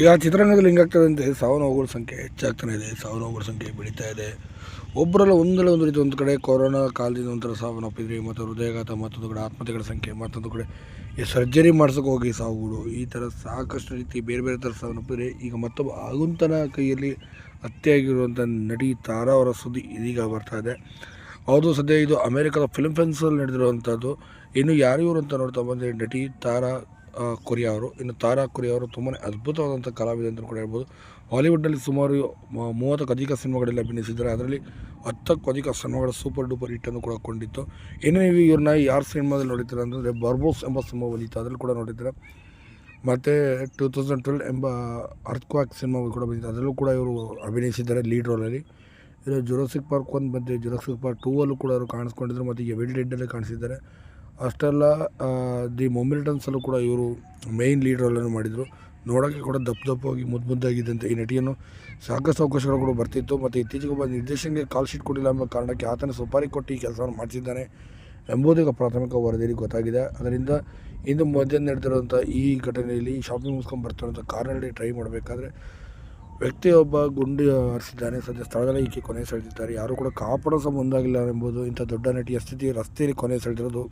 ಈಗ ಚಿತ್ರರಂಗದಲ್ಲಿ ಹಿಂಗಾಗ್ತದೆ ಅಂದರೆ ಸಾವು ನೋವುಗಳ ಸಂಖ್ಯೆ ಹೆಚ್ಚಾಗ್ತಾನೆ ಇದೆ ಸಾವು ನೋವುಗಳ ಸಂಖ್ಯೆ ಬೆಳೀತಾ ಇದೆ. ಒಬ್ಬರಲ್ಲ ಒಂದಲ್ಲ ಒಂದು ರೀತಿ ಒಂದು ಕಡೆ ಕೊರೋನಾ ಕಾಲದಿಂದ ಒಂಥರ ಸಾವನ್ನಪ್ಪಿದ್ರಿ ಮತ್ತು ಹೃದಯಾಘಾತ, ಮತ್ತೊಂದು ಕಡೆ ಆತ್ಮಹತ್ಯೆಗಳ ಸಂಖ್ಯೆ, ಮತ್ತೊಂದು ಕಡೆ ಈ ಸರ್ಜರಿ ಮಾಡ್ಸೋಕೆ ಹೋಗಿ ಸಾವುಗಳು, ಈ ಥರ ಸಾಕಷ್ಟು ರೀತಿ ಬೇರೆ ಬೇರೆ ಥರ ಸಾವನ್ನಪ್ಪಿದ್ರೆ ಈಗ ಮತ್ತೊಬ್ಬ ಆಗುಂತನ ಕೈಯಲ್ಲಿ ಹತ್ಯೆಯಾಗಿರುವಂಥ ನಟಿ ತಾರಾ ಅವರ ಸುದ್ದಿ ಇದೀಗ ಬರ್ತಾ ಇದೆ. ಹೌದು, ಸದ್ಯ ಇದು ಅಮೇರಿಕಾದ ಫಿಲ್ಮ್ ಫೆನ್ಸಲ್ಲಿ ನಡೆದಿರುವಂಥದ್ದು ಇನ್ನು ಯಾರು ಅಂತ ನೋಡ್ತಾ ಬಂದರೆ ನಟಿ ತಾರಾ ಕೊರಿಯಾ ಅವರು ಇನ್ನು ತಾರಾ ಕೊರಿಯಾ ಅವರು ತುಂಬಾ ಅದ್ಭುತವಾದಂಥ ಕಲಾವಿದೆ ಅಂತ ಕೂಡ ಹೇಳ್ಬೋದು. ಹಾಲಿವುಡ್ನಲ್ಲಿ ಸುಮಾರು ಮೂವತ್ತಕ್ಕೂ ಅಧಿಕ ಸಿನಿಮಾಗಳಲ್ಲಿ ಅಭಿನಯಿಸಿದ್ದಾರೆ. ಅದರಲ್ಲಿ ಹತ್ತಕ್ಕೂ ಅಧಿಕ ಸಿನಿಮಾಗಳ ಸೂಪರ್ ಡೂಪರ್ ಹಿಟ್ಟನ್ನು ಕೂಡ ಕೊಂಡಿತ್ತು. ಇನ್ನು ನೀವು ಇವ್ರನ್ನ ಯಾರು ಸಿನಿಮಾದಲ್ಲಿ ನೋಡಿದ್ದೀರ ಅಂದರೆ ಬರ್ಬೋಸ್ ಎಂಬ ಸಿನಿಮಾ ಬಂದಿತ್ತು. ಅದರಲ್ಲಿ ಕೂಡ ನೋಡಿದ್ದೀರ ಮತ್ತು ಟೂ ತೌಸಂಡ್ ಟ್ವೆಲ್ ಎಂಬ ಅರ್ಥ್ಕ್ವಾಕ್ ಸಿನಿಮಾ ಕೂಡ ಬಂದಿತ್ತು. ಅದರಲ್ಲೂ ಕೂಡ ಇವರು ಅಭಿನಯಿಸಿದ್ದಾರೆ ಲೀಡ್ ರೋಲಲ್ಲಿ. ಇದು ಜುರಾಸಿಕ್ ಪಾರ್ಕ್ ಒಂದು ಬಂದಿದೆ ಜುರಾಸಿಕ್ ಪಾರ್ಕ್ ಟೂ ಅಲ್ಲೂ ಕೂಡ ಅವರು ಕಾಣಿಸ್ಕೊಂಡಿದ್ರು. ಮತ್ತು ಎವಿಲ್ ಡೆಡ್ಡಲ್ಲಿ ಕಾಣಿಸಿದ್ದಾರೆ. ಅಷ್ಟೆಲ್ಲ ದಿ ಮೊಮಿಲಿಟನ್ಸಲ್ಲೂ ಕೂಡ ಇವರು ಮೇಯ್ನ್ ಲೀಡ್ ಮಾಡಿದರು. ನೋಡೋಕ್ಕೆ ಕೂಡ ದಪ್ಪ ದಪ್ಪವಾಗಿ ಮುದ್ದು ಮುದ್ದಾಗಿದ್ದಂತೆ ಈ ನಟಿಯನ್ನು. ಸಾಕಷ್ಟು ಅವಕಾಶಗಳು ಕೂಡ ಬರ್ತಿತ್ತು. ಮತ್ತು ಇತ್ತೀಚೆಗೆ ಒಬ್ಬ ನಿರ್ದೇಶನಿಗೆ ಕಾಲ್ ಶೀಟ್ ಕೊಟ್ಟಿಲ್ಲ ಎಂಬ ಕಾರಣಕ್ಕೆ ಆತನ ಸುಪಾರಿ ಕೊಟ್ಟು ಈ ಕೆಲಸವನ್ನು ಮಾಡಿಸಿದ್ದಾನೆ ಎಂಬುದು ಈಗ ಪ್ರಾಥಮಿಕ ವರದಿಯಲ್ಲಿ ಗೊತ್ತಾಗಿದೆ. ಅದರಿಂದ ಇಂದು ಮಧ್ಯಾಹ್ನ ನಡೆದಿರುವಂಥ ಈ ಘಟನೆಯಲ್ಲಿ ಶಾಪಿಂಗ್ ಮುಗಿಸ್ಕೊಂಡು ಕಾರ್ನಲ್ಲಿ ಟ್ರೈ ಮಾಡಬೇಕಾದ್ರೆ ವ್ಯಕ್ತಿಯೊಬ್ಬ ಗುಂಡಿ ಹರಿಸಿದ್ದಾನೆ. ಸದ್ಯ ಸ್ಥಳದಲ್ಲಿ ಈಕೆ ಕೊನೆ ಸೆಳೆದಿದ್ದಾರೆ. ಯಾರೂ ಕೂಡ ಕಾಪಾಡೋ ಸಹ ಮುಂದಾಗಿಲ್ಲ ಎಂಬುದು ಇಂಥ ದೊಡ್ಡ ನಟಿಯ ಸ್ಥಿತಿ ರಸ್ತೆಯಲ್ಲಿ ಕೊನೆ ಸೆಳೆದಿರೋದು